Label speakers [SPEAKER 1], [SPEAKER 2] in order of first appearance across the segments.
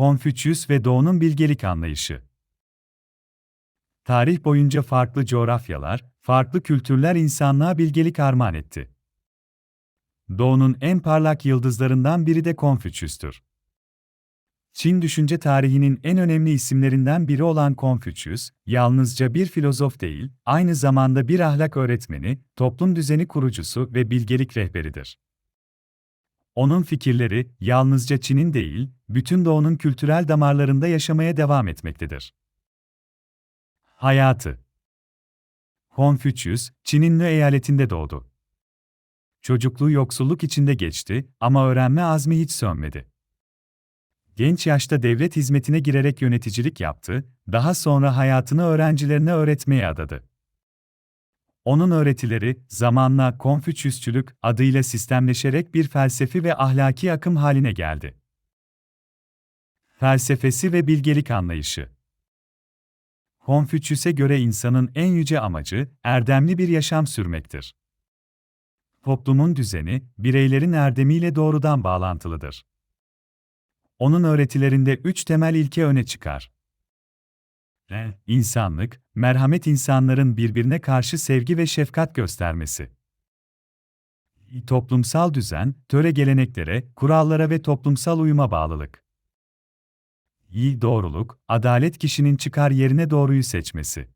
[SPEAKER 1] Konfüçyüs ve Doğu'nun bilgelik anlayışı. Tarih boyunca farklı coğrafyalar, farklı kültürler insanlığa bilgelik armağan etti. Doğu'nun en parlak yıldızlarından biri de Konfüçyüs'tür. Çin düşünce tarihinin en önemli isimlerinden biri olan Konfüçyüs, yalnızca bir filozof değil, aynı zamanda bir ahlak öğretmeni, toplum düzeni kurucusu ve bilgelik rehberidir. Onun fikirleri, yalnızca Çin'in değil, bütün Doğu'nun kültürel damarlarında yaşamaya devam etmektedir. Hayatı Konfüçyüs, Çin'in Nü eyaletinde doğdu. Çocukluğu yoksulluk içinde geçti ama öğrenme azmi hiç sönmedi. Genç yaşta devlet hizmetine girerek yöneticilik yaptı, daha sonra hayatını öğrencilerine öğretmeye adadı. Onun öğretileri, zamanla Konfüçyüsçülük adıyla sistemleşerek bir felsefi ve ahlaki akım haline geldi. Felsefesi ve bilgelik anlayışı Konfüçyüs'e göre insanın en yüce amacı, erdemli bir yaşam sürmektir. Toplumun düzeni, bireylerin erdemiyle doğrudan bağlantılıdır. Onun öğretilerinde üç temel ilke öne çıkar. İnsanlık, merhamet insanların birbirine karşı sevgi ve şefkat göstermesi. Toplumsal düzen, töre geleneklere, kurallara ve toplumsal uyuma bağlılık. İ. Doğruluk, adalet kişinin çıkar yerine doğruyu seçmesi.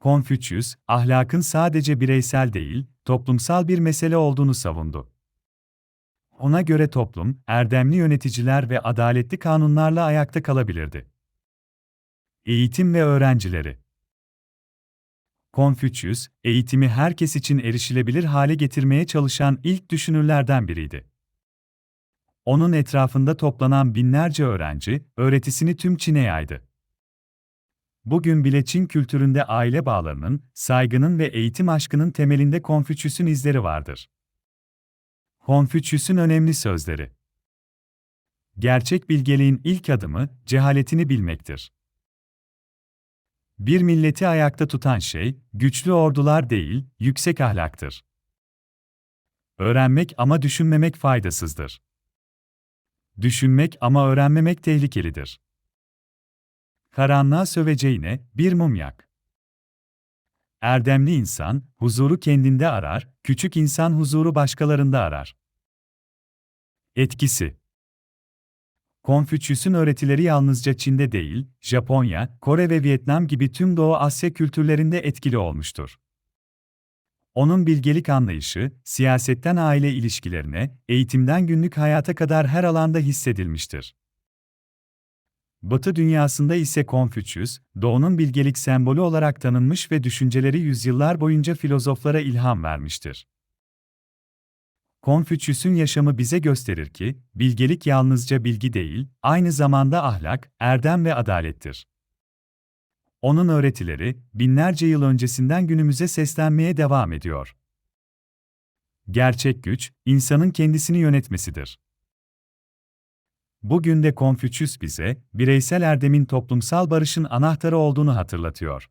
[SPEAKER 1] Konfüçyüs, ahlakın sadece bireysel değil, toplumsal bir mesele olduğunu savundu. Ona göre toplum, erdemli yöneticiler ve adaletli kanunlarla ayakta kalabilirdi. Eğitim ve öğrencileri Konfüçyüs, eğitimi herkes için erişilebilir hale getirmeye çalışan ilk düşünürlerden biriydi. Onun etrafında toplanan binlerce öğrenci, öğretisini tüm Çin'e yaydı. Bugün bile Çin kültüründe aile bağlarının, saygının ve eğitim aşkının temelinde Konfüçyüs'ün izleri vardır. Konfüçyüs'ün önemli sözleri Gerçek bilgeliğin ilk adımı, cehaletini bilmektir. Bir milleti ayakta tutan şey, güçlü ordular değil, yüksek ahlaktır. Öğrenmek ama düşünmemek faydasızdır. Düşünmek ama öğrenmemek tehlikelidir. Karanlığa söveceğine bir mum yak. Erdemli insan, huzuru kendinde arar, küçük insan huzuru başkalarında arar. Etkisi Konfüçyüs'ün öğretileri yalnızca Çin'de değil, Japonya, Kore ve Vietnam gibi tüm Doğu Asya kültürlerinde etkili olmuştur. Onun bilgelik anlayışı, siyasetten aile ilişkilerine, eğitimden günlük hayata kadar her alanda hissedilmiştir. Batı dünyasında ise Konfüçyüs, Doğu'nun bilgelik sembolü olarak tanınmış ve düşünceleri yüzyıllar boyunca filozoflara ilham vermiştir. Konfüçyüs'ün yaşamı bize gösterir ki, bilgelik yalnızca bilgi değil, aynı zamanda ahlak, erdem ve adalettir. Onun öğretileri, binlerce yıl öncesinden günümüze seslenmeye devam ediyor. Gerçek güç, insanın kendisini yönetmesidir. Bugün de Konfüçyüs bize, bireysel erdemin toplumsal barışın anahtarı olduğunu hatırlatıyor.